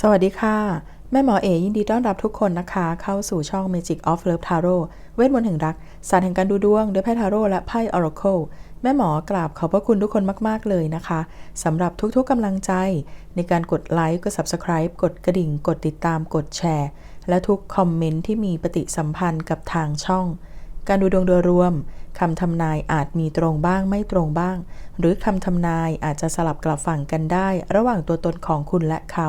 สวัสดีค่ะ แม่หมอเอยินดีต้อนรับทุกคนนะคะ เข้าสู่ช่อง Magic of Love Tarot เวทมนต์แห่งรัก ศาสตร์แห่งการดูดวงด้วยไพ่ทาโร่และไพ่ Oracle แม่หมอกราบขอบพระคุณทุกคนมาก ๆ เลยนะคะสำหรับทุกๆกำลังใจ ในการกดไลค์กด Subscribe กดกระดิ่ง กดติดตามกดแชร์ และทุกคอมเมนต์ที่มีปฏิสัมพันธ์กับทางช่อง การดูดวงโดยรวมคำทำนายอาจมีตรงบ้างไม่ตรงบ้าง หรือคำทำนายอาจจะสลับกลับฝั่งกันได้ ระหว่างตัวตนของคุณและเขา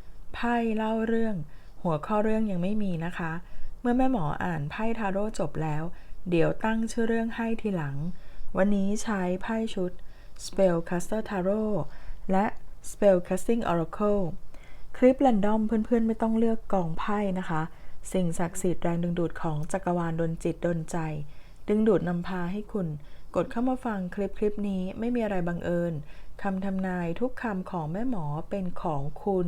ไพ่เล่าเรื่อง หัวข้อเรื่องยังไม่มีนะคะ เมื่อแม่หมออ่านไพ่ทาโร่จบแล้ว เดี๋ยวตั้งชื่อเรื่องให้ทีหลัง วันนี้ใช้ไพ่ชุด Spellcaster Tarot และ Spellcasting Oracle คลิปแรนดอมเพื่อนๆ ไม่ต้องเลือกกองไพ่นะคะ สิ่งศักดิ์สิทธิ์แรงดึงดูดของจักรวาลดนจิตดนใจ ดึงดูดนำพาให้คุณ กดเข้ามาฟังคลิปคลิปนี้ไม่มีอะไรบังเอิญคำทำนายทุกคำของแม่หมอเป็นของคุณ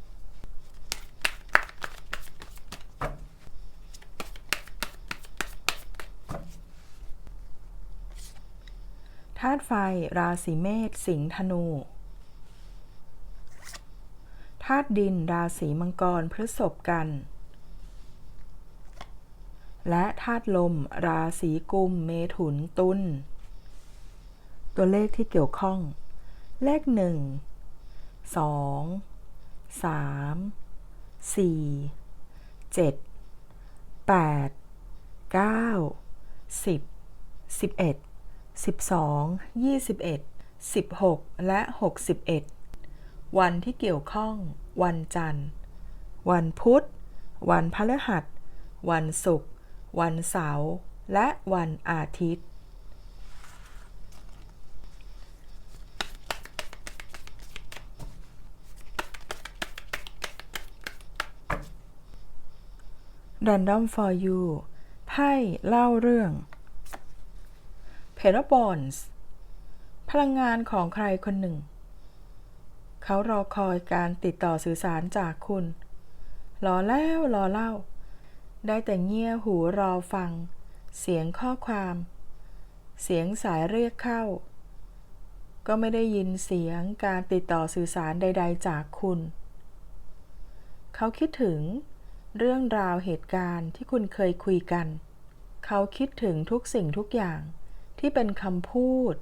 ธาตุไฟ ราศีเมษสิงห์ธนูธาตุดิน ราศีมังกรพฤษภกัน และธาตุลม ราศีกุม เมถุนตุลตัวเลขที่เกี่ยวข้อง เลขหนึ่งสองสามสี่เจ็ดแปดเก้าสิบสิบเอ็ด 12 21 16 และ 61 วันที่เกี่ยวข้อง วันจันทร์ วันพุธ วันพฤหัส วันศุกร์ วันเสาร์ และวันอาทิตย์ Random for you ไพ่เล่าเรื่อง เพรบอนส์พลังงานของใครคนหนึ่ง เขารอคอยการติดต่อสื่อสารจากคุณรอแล้วรอเล่า ได้แต่เงี่ยหูรอฟัง เสียงข้อความ เสียงสายเรียกเข้า ก็ไม่ได้ยินเสียงการติดต่อสื่อสารใด ๆ จากคุณ เขาคิดถึงเรื่องราวเหตุการณ์ที่คุณเคยคุยกัน เขาคิดถึงทุกสิ่งทุกอย่าง ที่เป็นคำพูด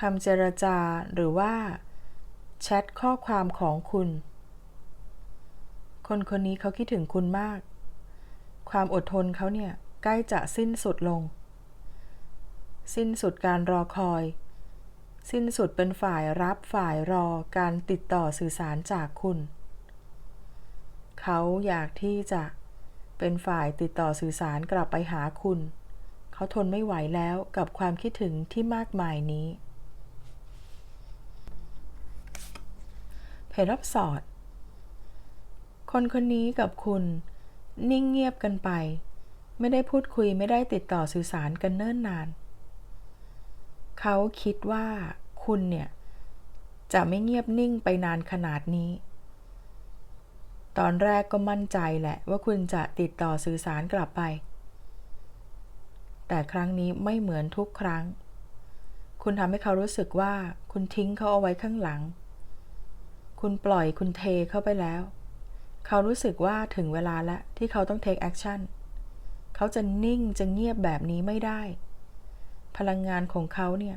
คำเจรจาหรือว่าแชทข้อความของคุณ คนคนนี้เขาคิดถึงคุณมาก ความอดทนเขาเนี่ยใกล้จะสิ้นสุดลง สิ้นสุดการรอคอย สิ้นสุดเป็นฝ่ายรับฝ่ายรอการติดต่อสื่อสารจากคุณ เขาอยากที่จะเป็นฝ่ายติดต่อสื่อสารกลับไปหาคุณ เขาทนไม่ไหวแล้วกับความคิดถึงที่มากมายนี้ เพรับสอด คนคนนี้กับคุณ นิ่งเงียบกันไป ไม่ได้พูดคุยไม่ได้ติดต่อสื่อสารกันเนิ่นนาน เขาคิดว่าคุณเนี่ย จะไม่เงียบนิ่งไปนานขนาดนี้ตอนแรกก็มั่นใจแหละว่าคุณจะติดต่อสื่อสารกลับไป แต่ครั้งนี้ไม่เหมือนทุกครั้ง คุณทำให้เขารู้สึกว่าคุณทิ้งเขาเอาไว้ข้างหลัง คุณปล่อยคุณเทเข้าไปแล้ว เขารู้สึกว่าถึงเวลาแล้วที่เขาต้องเทคแอคชั่น เขาจะนิ่งจะเงียบแบบนี้ไม่ได้ พลังงานของเขาเนี่ย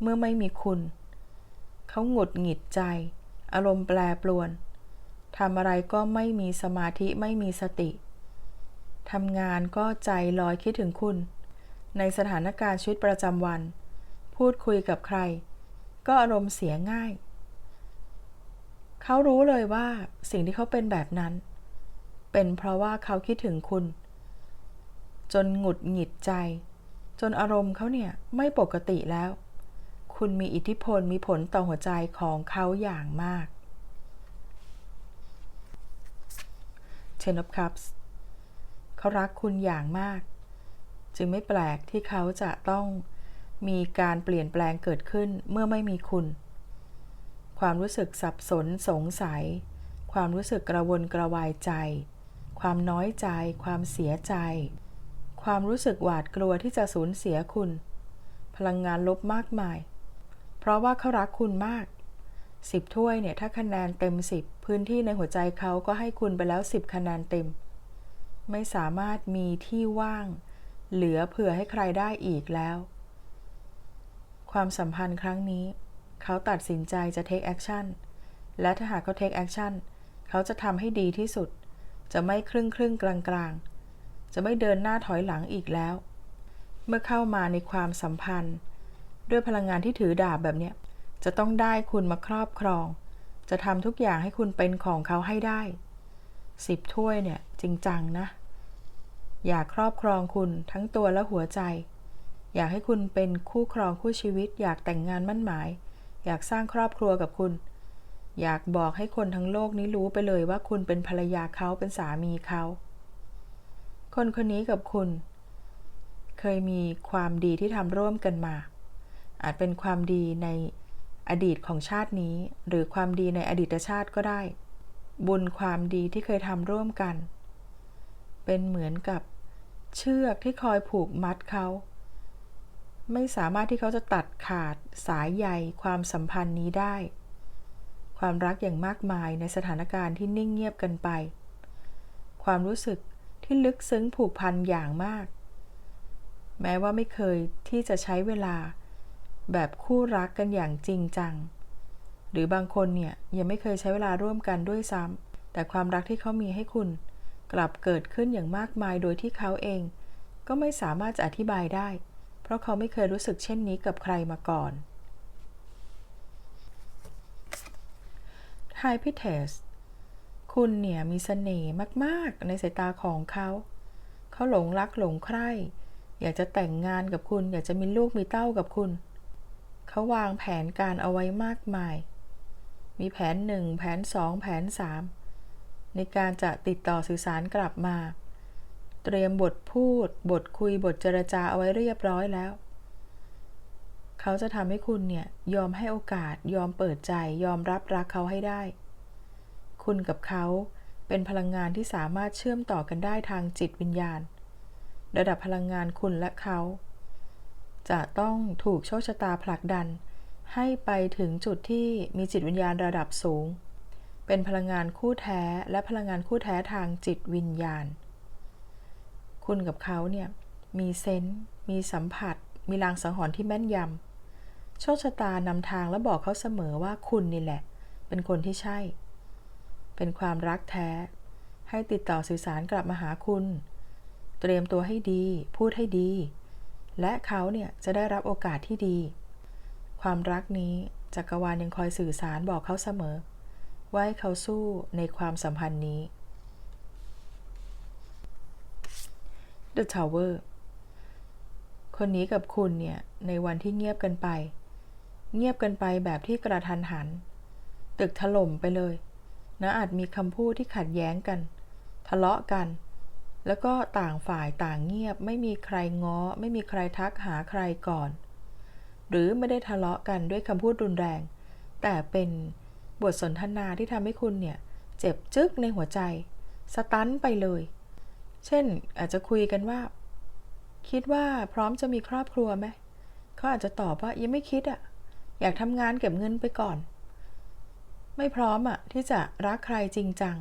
เมื่อไม่มีคุณ เขาหงุดหงิดใจ อารมณ์แปรปรวนทำอะไรก็ไม่มีสมาธิไม่มีสติทำงานก็ใจลอยคิดถึงคุณ ในสถานการณ์ชีวิตประจำวัน พูดคุยกับใคร ก็อารมณ์เสียง่าย เขารู้เลยว่าสิ่งที่เขาเป็นแบบนั้น เป็นเพราะว่าเขาคิดถึงคุณ จนหงุดหงิดใจ จนอารมณ์เขาเนี่ยไม่ปกติแล้ว คุณมีอิทธิพลมีผลต่อหัวใจของเขาอย่างมาก Ten of Cups เขารักคุณอย่างมาก จึงไม่แปลกที่เขาจะต้องมีการเปลี่ยนแปลงเกิดขึ้นเมื่อไม่มีคุณ ความรู้สึกสับสนสงสัย ความรู้สึกกระวนกระวายใจ ความน้อยใจ ความเสียใจ ความรู้สึกหวาดกลัวที่จะสูญเสียคุณ พลังงานลบมากมาย เพราะว่าเขารักคุณมากสิบถ้วยเนี่ยถ้าคะแนนเต็มสิบพื้นที่ในหัวใจเขาก็ให้คุณไปแล้วสิบคะแนนเต็ม ไม่สามารถมีที่ว่าง เหลือเผื่อให้ใครได้อีกแล้ว ความสัมพันธ์ครั้งนี้ เขาตัดสินใจจะ take action และถ้าหากเขา take action เขาจะทำให้ดีที่สุด จะไม่ครึ่งครึ่งกลางกลางจะไม่เดินหน้าถอยหลังอีกแล้ว เมื่อเข้ามาในความสัมพันธ์ ด้วยพลังงานที่ถือดาบแบบเนี้ยจะต้องได้คุณมาครอบครอง จะทำทุกอย่างให้คุณเป็นของเขาให้ได้สิบถ้วยเนี่ยจริงจังนะ อยากครอบครองคุณทั้งตัวและหัวใจ อยากให้คุณเป็นคู่ครองคู่ชีวิต อยากแต่งงานมั่นหมาย อยากสร้างครอบครัวกับคุณ อยากบอกให้คนทั้งโลกนี้รู้ไปเลยว่าคุณเป็นภรรยาเขาเป็นสามีเขา คนคนนี้กับคุณ เคยมีความดีที่ทำร่วมกันมา อาจเป็นความดีในอดีตของชาตินี้ หรือความดีในอดีตชาติก็ได้ บุญความดีที่เคยทำร่วมกันเป็นเหมือนกับ เชือกที่คอยผูกมัดเขา ไม่สามารถที่เขาจะตัดขาดสายใยความสัมพันธ์นี้ได้ ความรักอย่างมากมายในสถานการณ์ที่นิ่งเงียบกันไป ความรู้สึกที่ลึกซึ้งผูกพันอย่างมาก แม้ว่าไม่เคยที่จะใช้เวลา แบบคู่รักกันอย่างจริงจัง หรือบางคนเนี่ยยังไม่เคยใช้เวลาร่วมกันด้วยซ้ำแต่ความรักที่เขามีให้คุณ กลับเกิดขึ้นอย่างมากมายโดยที่เขาเอง ก็ไม่สามารถจะอธิบายได้ เพราะเขาไม่เคยรู้สึกเช่นนี้กับใครมาก่อน High p i t e s คุณเนี่ยมีเสน่ห์มากๆ ในสายตาของเขา เขาหลงรักหลงใคร่ อยากจะแต่งงานกับคุณ อยากจะมีลูกมีเต้ากับคุณ เขาวางแผนการเอาไว้มากมาย มีแผนหนึ่งแผนสองแผนสาม ในการจะติดต่อสื่อสารกลับมา เตรียมบทพูด บทคุยบทเจรจาเอาไว้เรียบร้อยแล้ว เขาจะทำให้คุณเนี่ย ยอมให้โอกาส ยอมเปิดใจ ยอมรับรักเขาให้ได้ คุณกับเขาเป็นพลังงานที่สามารถเชื่อมต่อกันได้ทางจิตวิญญาณ ระดับพลังงานคุณและเขา จะต้องถูกโชคชะตาผลักดัน ให้ไปถึงจุดที่มีจิตวิญญาณระดับสูง เป็นพลังงานคู่แท้และพลังงานคู่แท้ทางจิตวิญญาณ คุณกับเขาเนี่ยมีเซนส์มีสัมผัส มีลางสังหรณ์ที่แม่นยำโชคชะตานำทางและบอกเขาเสมอว่าคุณนี่แหละ เป็นคนที่ใช่ เป็นความรักแท้ ให้ติดต่อสื่อสารกลับมาหาคุณ เตรียมตัวให้ดี พูดให้ดี และเขาเนี่ยจะได้รับโอกาสที่ดี ความรักนี้จักรวาลยังคอยสื่อสารบอกเขาเสมอ ว่าให้เขาสู้ในความสัมพันธ์นี้ The Tower คนนี้กับคุณเนี่ย ในวันที่เงียบกันไป เงียบกันไปแบบที่กระทันหัน ตึกถล่มไปเลย นะอาจมีคำพูดที่ขัดแย้งกัน ทะเลาะกัน แล้วก็ต่างฝ่ายต่างเงียบ ไม่มีใครง้อ ไม่มีใครทักหาใครก่อน หรือไม่ได้ทะเลาะกันด้วยคำพูดรุนแรง แต่เป็น บทสนทนาที่ทำให้คุณเนี่ย เจ็บจึ๊กในหัวใจ สตันไปเลย เช่นอาจจะคุยกันว่า คิดว่าพร้อมจะมีครอบครัวไหมเขาอาจจะตอบว่ายังไม่คิดอะอยากทำงานเก็บเงินไปก่อน ไม่พร้อมอะที่จะรักใครจริงจัง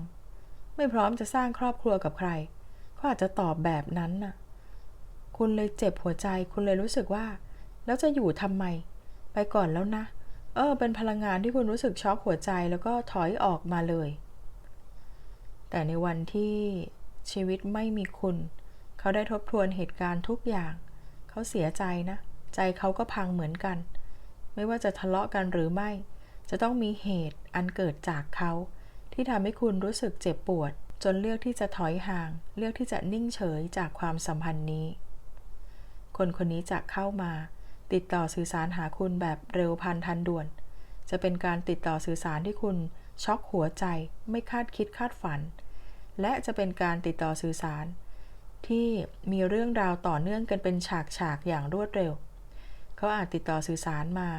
ไม่พร้อมจะสร้างครอบครัวกับใครเขาอาจจะตอบแบบนั้นน่ะ คุณเลยเจ็บหัวใจ คุณเลยรู้สึกว่า แล้วจะอยู่ทำไม ไปก่อนแล้วนะ เออเป็นพลังงานที่คุณรู้สึกช็อกหัวใจแล้วก็ถอยออกมาเลย แต่ในวันที่ชีวิตไม่มีคุณ เขาได้ทบทวนเหตุการณ์ทุกอย่าง เขาเสียใจนะ ใจเขาก็พังเหมือนกัน ไม่ว่าจะทะเลาะกันหรือไม่ จะต้องมีเหตุอันเกิดจากเขา ที่ทำให้คุณรู้สึกเจ็บปวด จนเลือกที่จะถอยห่าง เลือกที่จะนิ่งเฉยจากความสัมพันธ์นี้ คนคนนี้จะเข้ามา ติดต่อสื่อสารหาคุณแบบเร็วพันทันด่วน จะเป็นการติดต่อสื่อสารที่คุณช็อกหัวใจ ไม่คาดคิดคาดฝัน และจะเป็นการติดต่อสื่อสาร ที่มีเรื่องราวต่อเนื่องกันเป็นฉากๆอย่างรวดเร็ว เขาอาจติดต่อสื่อสารมา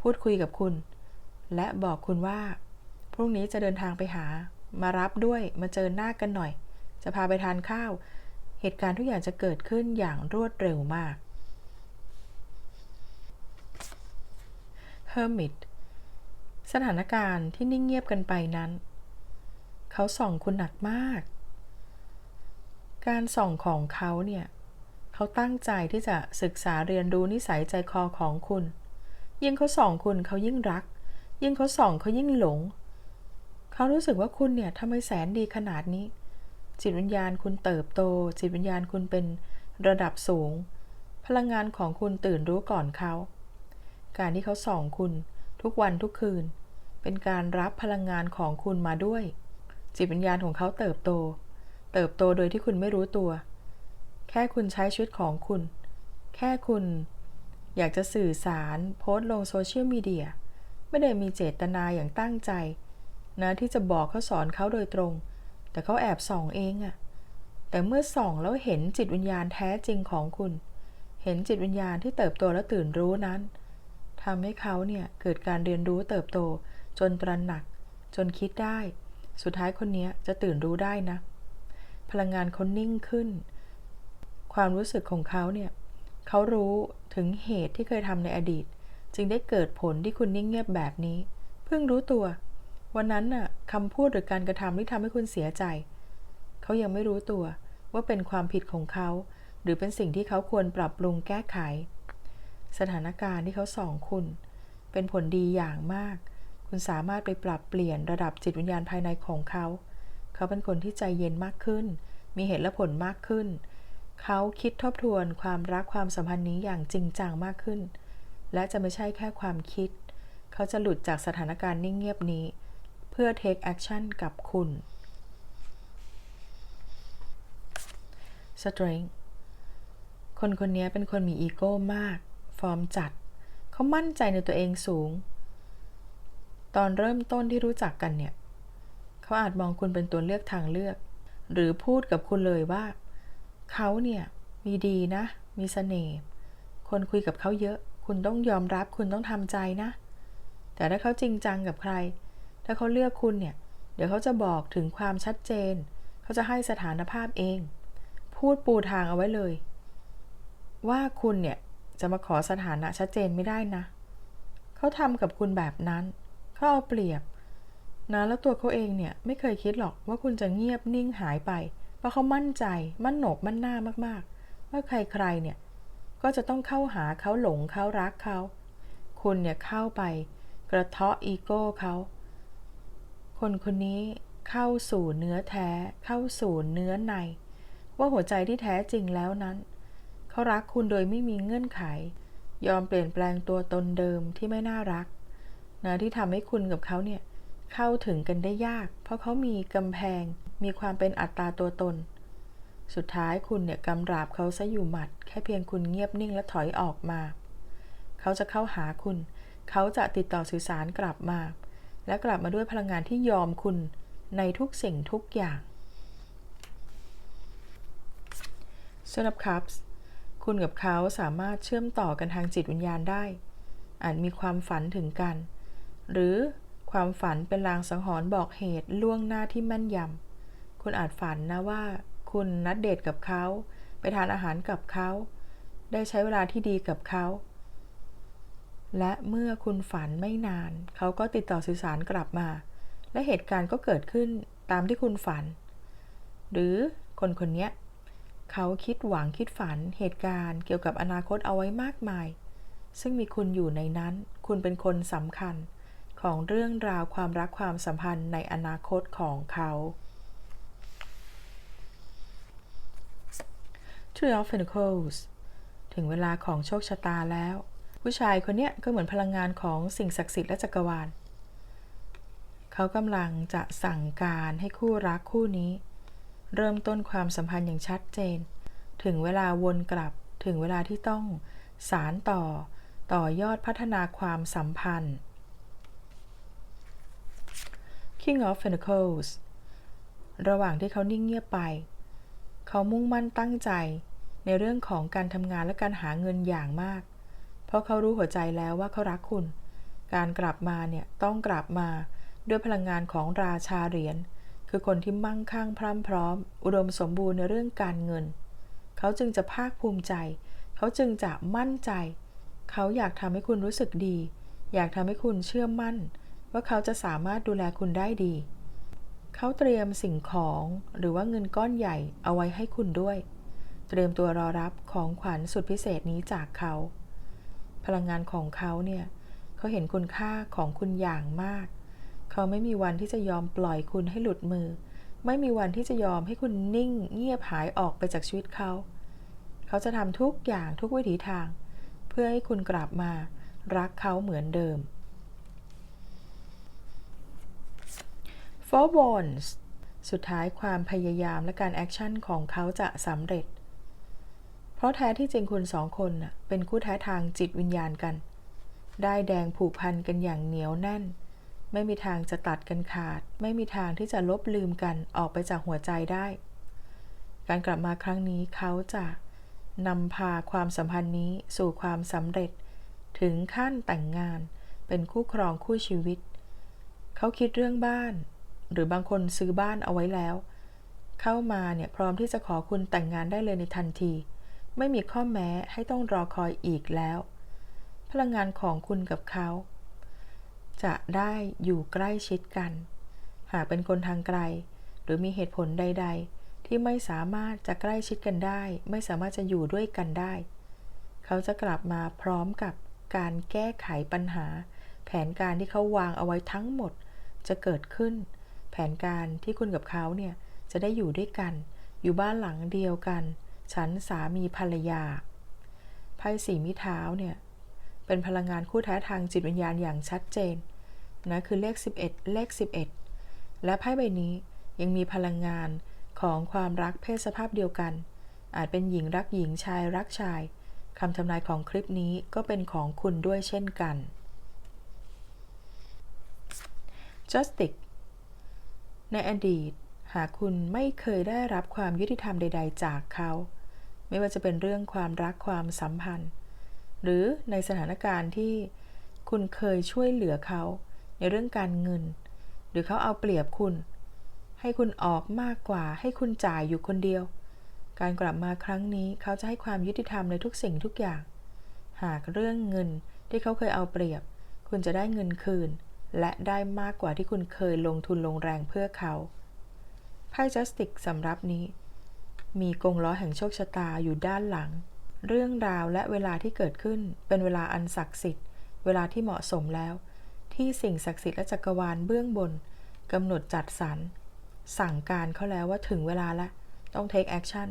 พูดคุยกับคุณ และบอกคุณว่า พรุ่งนี้จะเดินทางไปหา มารับด้วยมาเจอหน้ากันหน่อย จะพาไปทานข้าว เหตุการณ์ทุกอย่างจะเกิดขึ้นอย่างรวดเร็วมาก Hermit สถานการณ์ที่นิ่งเงียบกันไปนั้น เขาส่องคุณหนักมาก การส่องของเขาเนี่ย เขาตั้งใจที่จะศึกษาเรียนรู้นิสัยใจคอของคุณ ยิ่งเขาส่องคุณเขายิ่งรัก ยิ่งเขาส่องเขายิ่งหลง เขารู้สึกว่าคุณเนี่ยทำไมแสนดีขนาดนี้ จิตวิญญาณคุณเติบโต จิตวิญญาณคุณเป็นระดับสูง พลังงานของคุณตื่นรู้ก่อนเขา การที่เขาส่องคุณทุกวันทุกคืน เป็นการรับพลังงานของคุณมาด้วย จิตวิญญาณของเขาเติบโต เติบโตโดยที่คุณไม่รู้ตัว แค่คุณใช้ชีวิตของคุณ แค่คุณอยากจะสื่อสารโพสต์ลงโซเชียลมีเดียไม่ได้มีเจตนาอย่างตั้งใจ นะที่จะบอกเขาสอนเขาโดยตรง แต่เขาแอบส่องเองอะแต่เมื่อส่องแล้วเห็นจิตวิญญาณแท้จริงของคุณ เห็นจิตวิญญาณที่เติบโตและตื่นรู้นั้น ทำให้เขาเนี่ยเกิดการเรียนรู้เติบโต จนตระหนัก จนคิดได้ สุดท้ายคนนี้จะตื่นรู้ได้นะ พลังงานเขานิ่งขึ้น ความรู้สึกของเขาเนี่ยเขารู้ถึงเหตุที่เคยทำในอดีต จึงได้เกิดผลที่คุณนิ่งเงียบแบบนี้ เพิ่งรู้ตัว วันนั้นน่ะคำพูดหรือการกระทำที่ทำให้คุณเสียใจ เขายังไม่รู้ตัวว่าเป็นความผิดของเขา หรือเป็นสิ่งที่เขาควรปรับปรุงแก้ไข สถานการณ์ที่เขาส่องคุณ เป็นผลดีอย่างมาก คุณสามารถไปปรับเปลี่ยนระดับจิตวิญญาณภายในของเขา เขาเป็นคนที่ใจเย็นมากขึ้น มีเหตุและผลมากขึ้น เขาคิดทบทวนความรักความสัมพันธ์นี้อย่างจริงจังมากขึ้น และจะไม่ใช่แค่ความคิด เขาจะหลุดจากสถานการณ์นิ่งเงียบนี้ เพื่อ take action กับคุณ strength คนคนนี้เป็นคนมีอีโก้มาก ฟอร์มจัด เขามั่นใจในตัวเองสูง ตอนเริ่มต้นที่รู้จักกันเนี่ย เขาอาจมองคุณเป็นตัวเลือกทางเลือก หรือพูดกับคุณเลยว่า เขาเนี่ยมีดีนะ มีเสน่ห์ คนคุยกับเขาเยอะ คุณต้องยอมรับ คุณต้องทำใจนะ แต่ถ้าเขาจริงจังกับใคร ถ้าเขาเลือกคุณเนี่ย เดี๋ยวเขาจะบอกถึงความชัดเจน เขาจะให้สถานภาพเอง พูดปูทางเอาไว้เลย ว่าคุณเนี่ย จะมาขอสถานะชัดเจนไม่ได้นะ เขาทำกับคุณแบบนั้น เขาเอาเปรียบ นะแล้วตัวเขาเองเนี่ยไม่เคยคิดหรอกว่าคุณจะเงียบนิ่งหายไป เพราะเขามั่นใจ มั่นหนกมั่นหน้ามากๆ ว่าใครๆเนี่ยก็จะต้องเข้าหาเขาหลงเขารักเขา คุณเนี่ยเข้าไป กระเทาะอีโก้เขา คนคนนี้เข้าสู่เนื้อแท้ เข้าสู่เนื้อใน ว่าหัวใจที่แท้จริงแล้วนั้น เขารักคุณโดยไม่มีเงื่อนไข ยอมเปลี่ยนแปลงตัวตนเดิมที่ไม่น่ารักนะที่ทำให้คุณกับเขาเนี่ยเข้าถึงกันได้ยาก เพราะเขามีกำแพง มีความเป็นอัตตาตัวตน สุดท้ายคุณเนี่ยกำราบเขาซะอยู่หมัด แค่เพียงคุณเงียบนิ่งและถอยออกมา เขาจะเข้าหาคุณ เขาจะติดต่อสื่อสารกลับมา และกลับมาด้วยพลังงานที่ยอมคุณในทุกสิ่งทุกอย่างสำหรับคัพส์ คุณกับเขาสามารถเชื่อมต่อกันทางจิตวิญญาณได้ อาจมีความฝันถึงกัน หรือความฝันเป็นลางสังหรณ์บอกเหตุล่วงหน้าที่แม่นยำ คุณอาจฝันนะว่า คุณนัดเดทกับเขา ไปทานอาหารกับเขา ได้ใช้เวลาที่ดีกับเขา และเมื่อคุณฝันไม่นาน เขาก็ติดต่อสื่อสารกลับมา และเหตุการณ์ก็เกิดขึ้นตามที่คุณฝัน หรือคนคนนี้ เขาคิดหวังคิดฝันเหตุการณ์เกี่ยวกับอนาคตเอาไว้มากมาย ซึ่งมีคุณอยู่ในนั้น คุณเป็นคนสำคัญ ของเรื่องราวความรักความสัมพันธ์ในอนาคตของเขา Three of Pentacles ถึงเวลาของโชคชะตาแล้ว ผู้ชายคนนี้ก็เหมือนพลังงานของสิ่งศักดิ์สิทธิ์และจักรวาล เขากำลังจะสั่งการให้คู่รักคู่นี้ เริ่มต้นความสัมพันธ์อย่างชัดเจน ถึงเวลาวนกลับ ถึงเวลาที่ต้องสารต่อ ต่อยอดพัฒนาความสัมพันธ์ King of Pentacles ระหว่างที่เขานิ่งเงียบไป เขามุ่งมั่นตั้งใจในเรื่องของการทำงานและการหาเงินอย่างมาก เพราะเขารู้หัวใจแล้วว่าเขารักคุณ การกลับมาเนี่ยต้องกลับมาด้วยพลังงานของราชาเหรียญ คือคนที่มั่งคั่งพรั่ำพร้อม อุดมสมบูรณ์ในเรื่องการเงิน เขาจึงจะภาคภูมิใจ เขาจึงจะมั่นใจ เขาอยากทำให้คุณรู้สึกดี อยากทำให้คุณเชื่อมั่น ว่าเขาจะสามารถดูแลคุณได้ดี เขาเตรียมสิ่งของหรือว่าเงินก้อนใหญ่เอาไว้ให้คุณด้วย เตรียมตัวรอรับของขวัญสุดพิเศษนี้จากเขา พลังงานของเขาเนี่ยเขาเห็นคุณค่าของคุณอย่างมาก เขาไม่มีวันที่จะยอมปล่อยคุณให้หลุดมือ ไม่มีวันที่จะยอมให้คุณนิ่ง เงียบหายออกไปจากชีวิตเขา เขาจะทำทุกอย่างทุกวิถีทาง เพื่อให้คุณกลับมา รักเขาเหมือนเดิม Four Wands สุดท้ายความพยายามและการแอคชั่นของเขาจะสำเร็จ เพราะแท้ที่จริงคุณสองคนเป็นคู่แท้ทางจิตวิญญาณกัน ได้แดงผูกพันกันอย่างเหนียวแน่น ไม่มีทางจะตัดกันขาด ไม่มีทางที่จะลบลืมกันออกไปจากหัวใจได้ การกลับมาครั้งนี้เขาจะนำพาความสัมพันธ์นี้สู่ความสำเร็จ ถึงขั้นแต่งงาน เป็นคู่ครองคู่ชีวิต เขาคิดเรื่องบ้าน หรือบางคนซื้อบ้านเอาไว้แล้ว เข้ามาเนี่ยพร้อมที่จะขอคุณแต่งงานได้เลยในทันที ไม่มีข้อแม้ให้ต้องรอคอยอีกแล้ว พลังงานของคุณกับเขา จะได้อยู่ใกล้ชิดกัน หากเป็นคนทางไกล หรือมีเหตุผลใด ๆ ที่ไม่สามารถจะใกล้ชิดกันได้ ไม่สามารถจะอยู่ด้วยกันได้ เขาจะกลับมาพร้อมกับการแก้ไขปัญหา แผนการที่เขาวางเอาไว้ทั้งหมด จะเกิดขึ้น แผนการที่คุณกับเขาเนี่ยจะได้อยู่ด้วยกัน อยู่บ้านหลังเดียวกัน ฉันสามีภรรยาไพ่สีมิเท้าเนี่ย เป็นพลังงานคู่แท้ทางจิตวิญญาณอย่างชัดเจนนะคือเลข 11 เลข 11 และไพ่ใบนี้ยังมีพลังงานของความรักเพศสภาพเดียวกัน อาจเป็นหญิงรักหญิงชายรักชายคำทำนายของคลิปนี้ก็เป็นของคุณด้วยเช่นกัน Justice ในอดีต หากคุณไม่เคยได้รับความยุติธรรมใด ๆ จากเขา ไม่ว่าจะเป็นเรื่องความรักความสัมพันธ์ หรือในสถานการณ์ที่คุณเคยช่วยเหลือเขาในเรื่องการเงิน หรือเขาเอาเปรียบคุณ ให้คุณออกมากกว่า ให้คุณจ่ายอยู่คนเดียว การกลับมาครั้งนี้เขาจะให้ความยุติธรรมในทุกสิ่งทุกอย่าง หากเรื่องเงินที่เขาเคยเอาเปรียบ คุณจะได้เงินคืน และได้มากกว่าที่คุณเคยลงทุนลงแรงเพื่อเขาไพ่จัสติกสำรับนี้ มีกงล้อแห่งโชคชะตาอยู่ด้านหลัง เรื่องราวและเวลาที่เกิดขึ้นเป็นเวลาอันศักดิ์สิทธิ์ เวลาที่เหมาะสมแล้ว ที่สิ่งศักดิ์สิทธิ์และจักรวาลเบื้องบนกำหนดจัดสรรสั่งการเขาแล้วว่าถึงเวลาละ ต้อง take action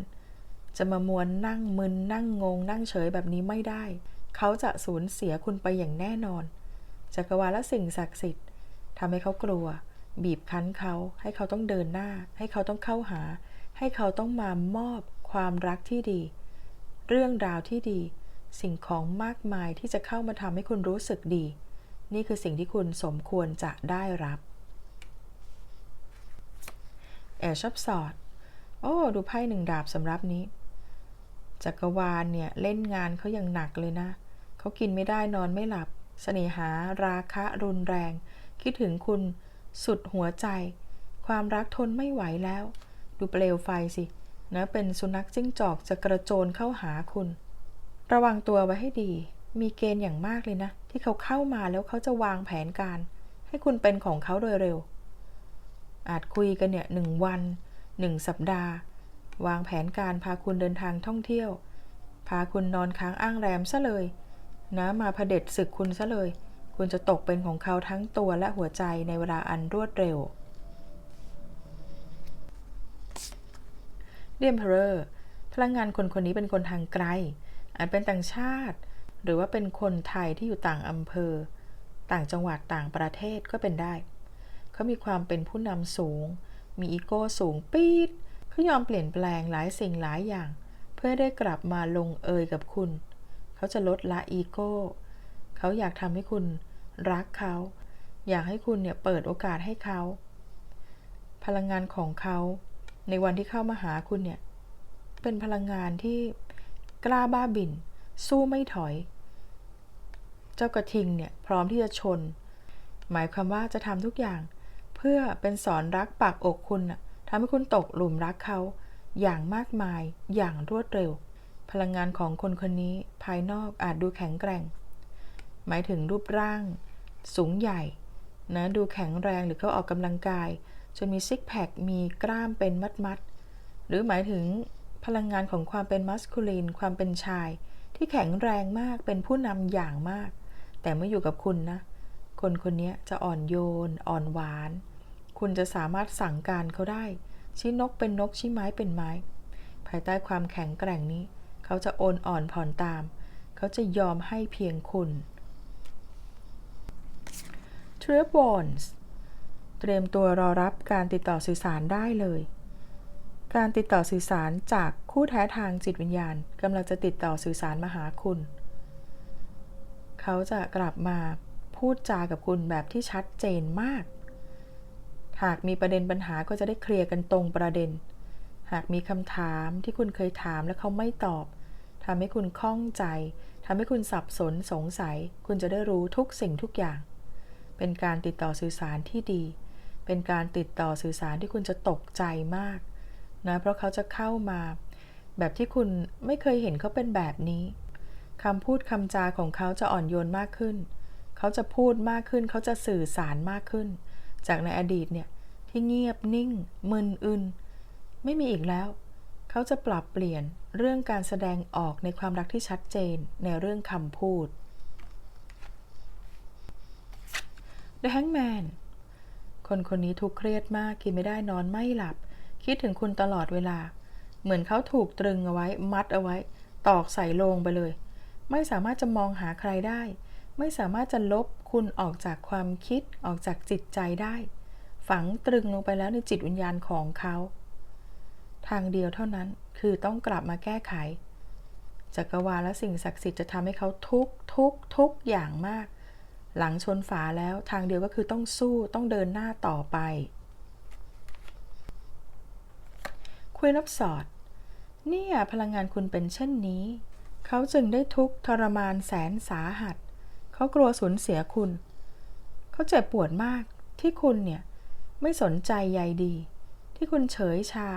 จะมามวนนั่งมึนนั่งงง นั่งเฉยแบบนี้ไม่ได้ เขาจะสูญเสียคุณไปอย่างแน่นอน จักรวาลและสิ่งศักดิ์สิทธิ์ทำให้เขากลัว บีบคั้นเขา ให้เขาต้องเดินหน้า ให้เขาต้องเข้าหา ให้เขาต้องมามอบความรักที่ดี เรื่องราวที่ดี สิ่งของมากมายที่จะเข้ามาทำให้คุณรู้สึกดี นี่คือสิ่งที่คุณสมควรจะได้รับแอร์ชับสอด โอ้ ดูไพ่หนึ่งดาบสำหรับนี้ จักรวาลเนี่ย เล่นงานเขาอย่างหนักเลยนะ เขากินไม่ได้นอนไม่หลับเสน่หาราคะรุนแรง คิดถึงคุณสุดหัวใจ ความรักทนไม่ไหวแล้ว ดูเปลวไฟสิ นะเป็นสุนัขจิ้งจอกจะกระโจนเข้าหาคุณ ระวังตัวไว้ให้ดี มีเกณฑ์อย่างมากเลยนะ ที่เขาเข้ามาแล้วเขาจะวางแผนการ ให้คุณเป็นของเขาโดยเร็ว อาจคุยกันเนี่ยหนึ่งวันหนึ่งสัปดาห์ วางแผนการพาคุณเดินทางท่องเที่ยว พาคุณนอนค้างอ้างแรมซะเลย นะมาเผด็จศึกคุณซะเลย คุณจะตกเป็นของเขาทั้งตัวและหัวใจในเวลาอันรวดเร็ว เดียมเพอร์พลังงานคนคนนี้เป็นคนทางไกล อาจเป็นต่างชาติ หรือว่าเป็นคนไทยที่อยู่ต่างอำเภอ ต่างจังหวัดต่างประเทศก็เป็นได้ เขามีความเป็นผู้นำสูง มีอีโก้สูงปี๊ดเขายอมเปลี่ยนแปลงหลายสิ่งหลายอย่าง เพื่อได้กลับมาลงเอยกับคุณ เขาจะลดละอีโก้ เขาอยากทำให้คุณรักเขา อยากให้คุณเนี่ยเปิดโอกาสให้เขา พลังงานของเขา ในวันที่เข้ามาหาคุณเนี่ย เป็นพลังงานที่กล้าบ้าบิน สู้ไม่ถอย เจ้ากระทิงเนี่ยพร้อมที่จะชน หมายความว่าจะทำทุกอย่าง เพื่อเป็นสอนรักปากอกคุณน่ะทำให้คุณตกหลุมรักเขาอย่างมากมายอย่างรวดเร็ว พลังงานของคนคนนี้ภายนอกอาจดูแข็งแกร่ง หมายถึงรูปร่าง สูงใหญ่นะดูแข็งแรงหรือเขาออกกำลังกาย จนมีซิกแพค มีกล้ามเป็นมัดๆหรือหมายถึงพลังงานของความเป็นมัสคูลินความเป็นชาย ที่แข็งแรงมาก เป็นผู้นำอย่างมาก แต่เมื่ออยู่กับคุณนะ คนคนนี้จะอ่อนโยน อ่อนหวาน คุณจะสามารถสั่งการเขาได้ ชี้นกเป็นนก ชี้ไม้เป็นไม้ ภายใต้ความแข็งแกร่งนี้ เขาจะโอนอ่อนผ่อนตาม เขาจะยอมให้เพียงคุณ t r i p o n s เตรียมตัวรอรับการติดต่อสื่อสารได้เลย การติดต่อสื่อสารจากคู่แท้ทางจิตวิญญาณกำลังจะติดต่อสื่อสารมาหาคุณ เขาจะกลับมาพูดจากับคุณแบบที่ชัดเจนมาก หากมีประเด็นปัญหาก็จะได้เคลียร์กันตรงประเด็น หากมีคำถามที่คุณเคยถามและเขาไม่ตอบทำให้คุณข้องใจทำให้คุณสับสนสงสัย คุณจะได้รู้ทุกสิ่งทุกอย่าง เป็นการติดต่อสื่อสารที่ดี เป็นการติดต่อสื่อสารที่คุณจะตกใจมากนะเพราะเขาจะเข้ามา แบบที่คุณไม่เคยเห็นเขาเป็นแบบนี้คำพูดคำจาของเขาจะอ่อนโยนมากขึ้น เขาจะพูดมากขึ้น เขาจะสื่อสารมากขึ้น จากในอดีตเนี่ยที่เงียบนิ่ง มึนอึน ไม่มีอีกแล้ว เขาจะปรับเปลี่ยนเรื่องการแสดงออกในความรักที่ชัดเจนในเรื่องคำพูด The Hangman คนคนนี้ทุกข์เครียดมากกินไม่ได้นอนไม่หลับ คิดถึงคุณตลอดเวลา เหมือนเขาถูกตรึงเอาไว้ มัดเอาไว้ ตอกใส่ลงไปเลย ไม่สามารถจะมองหาใครได้ ไม่สามารถจะลบคุณออกจากความคิดออกจากจิตใจได้ ฝังตรึงลงไปแล้วในจิตวิญญาณของเขา ทางเดียวเท่านั้นคือต้องกลับมาแก้ไขจักรวาลและสิ่งศักดิ์สิทธิ์จะทำให้เขาทุกทุกทุกอย่างมาก หลังชนฝาแล้วทางเดียวก็คือต้องสู้ต้องเดินหน้าต่อไป Queen of Swords เนี่ยพลังงานคุณเป็นเช่นนี้ เขาจึงได้ทุกทรมานแสนสาหัส เขากลัวสูญเสียคุณ เขาเจ็บปวดมากที่คุณเนี่ยไม่สนใจใยดี ที่คุณเฉยชา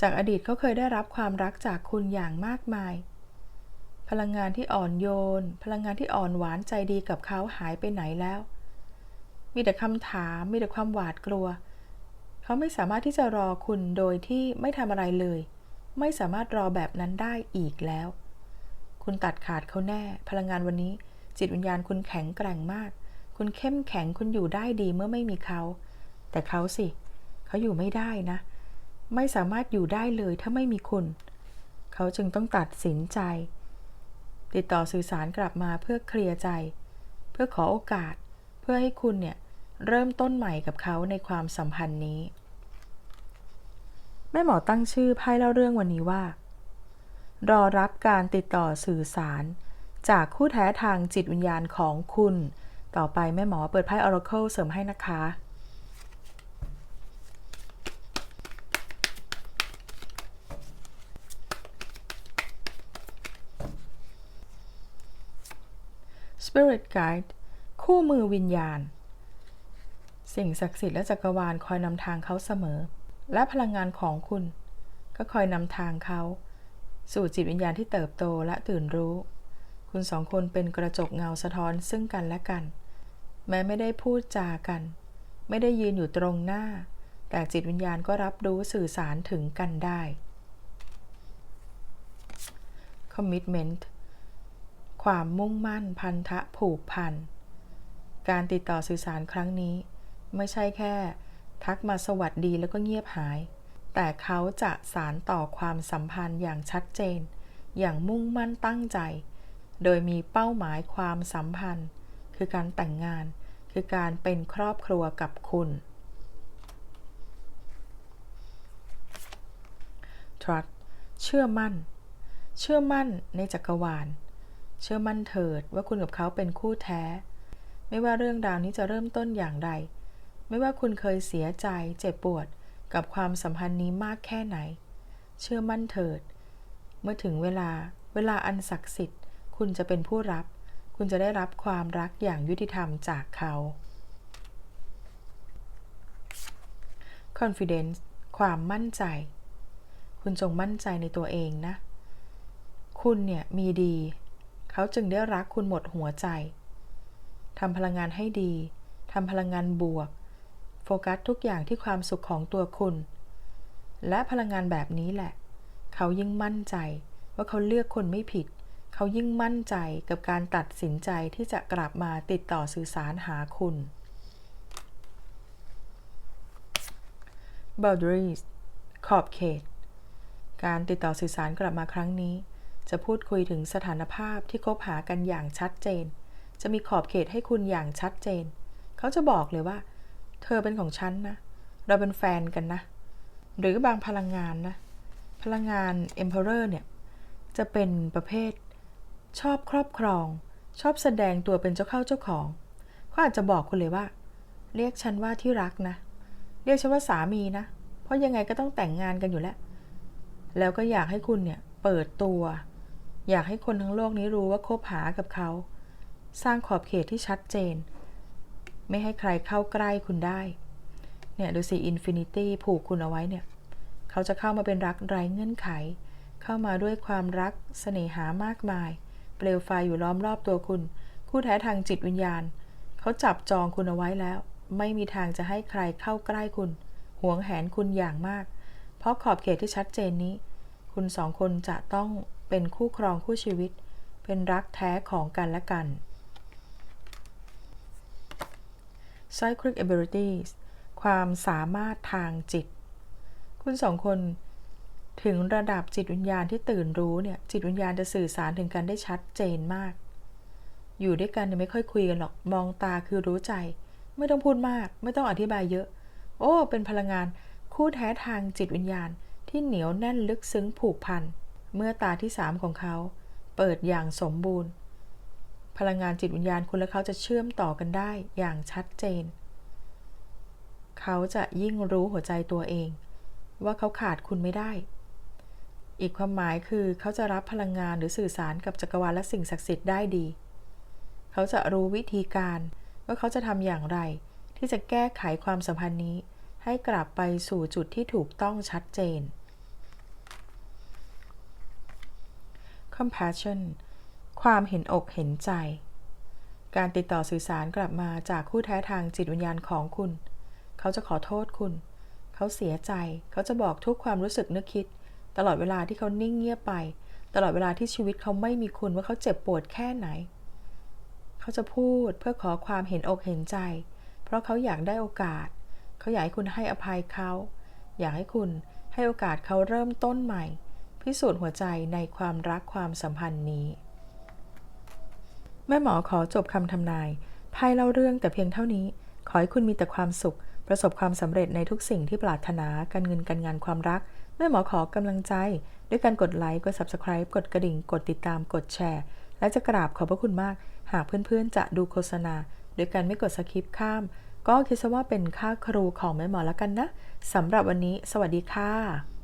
จากอดีตเขาเคยได้รับความรักจากคุณอย่างมากมาย พลังงานที่อ่อนโยน พลังงานที่อ่อนหวานใจดีกับเขาหายไปไหนแล้ว มีแต่คำถามมีแต่ความหวาดกลัว เขาไม่สามารถที่จะรอคุณโดยที่ไม่ทำอะไรเลย ไม่สามารถรอแบบนั้นได้อีกแล้ว คุณตัดขาดเขาแน่ พลังงานวันนี้ จิตวิญญาณคุณแข็งแกร่งมาก คุณเข้มแข็งคุณอยู่ได้ดีเมื่อไม่มีเขา แต่เขาสิ เขาอยู่ไม่ได้นะ ไม่สามารถอยู่ได้เลยถ้าไม่มีคุณ เขาจึงต้องตัดสินใจ ติดต่อสื่อสารกลับมาเพื่อเคลียร์ใจ เพื่อขอโอกาส เพื่อให้คุณเนี่ยเริ่มต้นใหม่กับเขาในความสัมพันธ์นี้ แม่หมอตั้งชื่อไพ่เล่าเรื่องวันนี้ว่า รอรับการติดต่อสื่อสาร จากคู่แท้ทางจิตวิญญาณของคุณ ต่อไปแม่หมอเปิดไพ่ Oracle เสริมให้นะคะ Spirit Guide คู่มือวิญญาณ สิ่งศักดิ์สิทธิ์และจักรวาลคอยนำทางเขาเสมอ และพลังงานของคุณ ก็คอยนำทางเขา สู่จิตวิญญาณที่เติบโตและตื่นรู้ คุณสองคนเป็นกระจกเงาสะท้อนซึ่งกันและกัน แม้ไม่ได้พูดจากัน ไม่ได้ยืนอยู่ตรงหน้า แต่จิตวิญญาณก็รับรู้สื่อสารถึงกันได้ Commitment ความมุ่งมั่นพันธะผูกพัน การติดต่อสื่อสารครั้งนี้ ไม่ใช่แค่ ทักมาสวัสดีแล้วก็เงียบหาย แต่เขาจะสารต่อความสัมพันธ์อย่างชัดเจน อย่างมุ่งมั่นตั้งใจ โดยมีเป้าหมายความสัมพันธ์ คือการแต่งงาน คือการเป็นครอบครัวกับคุณ trust เชื่อมั่น เชื่อมั่นในจักรวาล เชื่อมั่นเถิดว่าคุณกับเขาเป็นคู่แท้ ไม่ว่าเรื่องราวนี้จะเริ่มต้นอย่างไร ไม่ว่าคุณเคยเสียใจ เจ็บปวด กับความสัมพันธ์นี้มากแค่ไหน เชื่อมั่นเถิด เมื่อถึงเวลา เวลาอันศักดิ์สิทธิ์ คุณจะเป็นผู้รับ คุณจะได้รับความรักอย่างยุติธรรมจากเขา confidence ความมั่นใจ คุณจงมั่นใจในตัวเองนะ คุณเนี่ยมีดี เขาจึงได้รักคุณหมดหัวใจทำพลังงานให้ดีทำพลังงานบวก โฟกัสทุกอย่างที่ความสุขของตัวคุณ และพลังงานแบบนี้แหละ เขายิ่งมั่นใจว่าเขาเลือกคนไม่ผิด เขายิ่งมั่นใจกับการตัดสินใจที่จะกลับมาติดต่อสื่อสารหาคุณ boundaries ขอบเขต การติดต่อสื่อสารกลับมาครั้งนี้ จะพูดคุยถึงสถานภาพที่คบหากันอย่างชัดเจน จะมีขอบเขตให้คุณอย่างชัดเจน เขาจะบอกเลยว่า เธอเป็นของฉันนะ เราเป็นแฟนกันนะ หรือบางพลังงานนะ พลังงาน Emperor เนี่ย จะเป็นประเภท ชอบครอบครอง ชอบแสดงตัวเป็นเจ้าเข้าเจ้าของเขาอาจจะบอกคุณเลยว่า เรียกฉันว่าที่รักนะ เรียกฉันว่าสามีนะ เพราะยังไงก็ต้องแต่งงานกันอยู่แล้ว แล้วก็อยากให้คุณเนี่ยเปิดตัว อยากให้คนทั้งโลกนี้รู้ว่าคบหากับเขา สร้างขอบเขตที่ชัดเจน ไม่ให้ใครเข้าใกล้คุณได้ เนี่ยดูสิอินฟินิตี้ผูกคุณเอาไว้เนี่ย เขาจะเข้ามาเป็นรักไร้เงื่อนไข เข้ามาด้วยความรักเสน่หามากมาย เปลวไฟอยู่ล้อมรอบตัวคุณ คู่แท้ทางจิตวิญญาณ เขาจับจองคุณเอาไว้แล้ว ไม่มีทางจะให้ใครเข้าใกล้คุณ หวงแหนคุณอย่างมาก เพราะขอบเขตที่ชัดเจนนี้ คุณสองคนจะต้อง เป็นคู่ครองคู่ชีวิต เป็นรักแท้ของกันและกัน Psychic abilities ความสามารถทางจิต คุณสองคนถึงระดับจิตวิญญาณที่ตื่นรู้เนี่ยจิตวิญญาณจะสื่อสารถึงกันได้ชัดเจนมาก อยู่ด้วยกันเนี่ยไม่ค่อยคุยกันหรอกมองตาคือรู้ใจ ไม่ต้องพูดมาก ไม่ต้องอธิบายเยอะ โอ้ เป็นพลังงาน คู่แท้ทางจิตวิญญาณที่เหนียวแน่นลึกซึ้งผูกพัน เมื่อตาที่สามของเขา เปิดอย่างสมบูรณ์ พลังงานจิตวิญญาณคุณและเขาจะเชื่อมต่อกันได้อย่างชัดเจน เขาจะยิ่งรู้หัวใจตัวเอง ว่าเขาขาดคุณไม่ได้ อีกความหมายคือเขาจะรับพลังงานหรือสื่อสารกับจักรวาลและสิ่งศักดิ์สิทธิ์ได้ดี เขาจะรู้วิธีการว่าเขาจะทำอย่างไร ที่จะแก้ไขความสัมพันธ์นี้ให้กลับไปสู่จุดที่ถูกต้องชัดเจน compassion ความเห็นอกเห็นใจ การติดต่อสื่อสารกลับมาจากคู่แท้ทางจิตวิญญาณของคุณ เขาจะขอโทษคุณ เขาเสียใจ เขาจะบอกทุกความรู้สึกนึกคิด ตลอดเวลาที่เขานิ่งเงียบไป ตลอดเวลาที่ชีวิตเขาไม่มีคุณว่าเขาเจ็บปวดแค่ไหน เขาจะพูดเพื่อขอความเห็นอกเห็นใจ เพราะเขาอยากได้โอกาส เขาอยากให้คุณให้อภัยเขา อยากให้คุณให้โอกาสเขาเริ่มต้นใหม่ พิสูจน์หัวใจในความรักความสัมพันธ์นี้ แม่หมอขอจบคำทำนายไพ่เล่าเรื่องแต่เพียงเท่านี้ ขอให้คุณมีแต่ความสุข ประสบความสำเร็จในทุกสิ่งที่ปรารถนา การเงินการงานความรัก แม่หมอขอกำลังใจ ด้วยการกดไลค์ กด Subscribe กดกระดิ่ง กดติดตาม กดแชร์ และจะกราบขอบพระคุณมาก หากเพื่อนๆ จะดูโฆษณา โดยการไม่กดสคริปข้าม ก็คิดซะว่าเป็นค่าครูของแม่หมอแล้วกันนะสำหรับวันนี้ สวัสดีค่ะ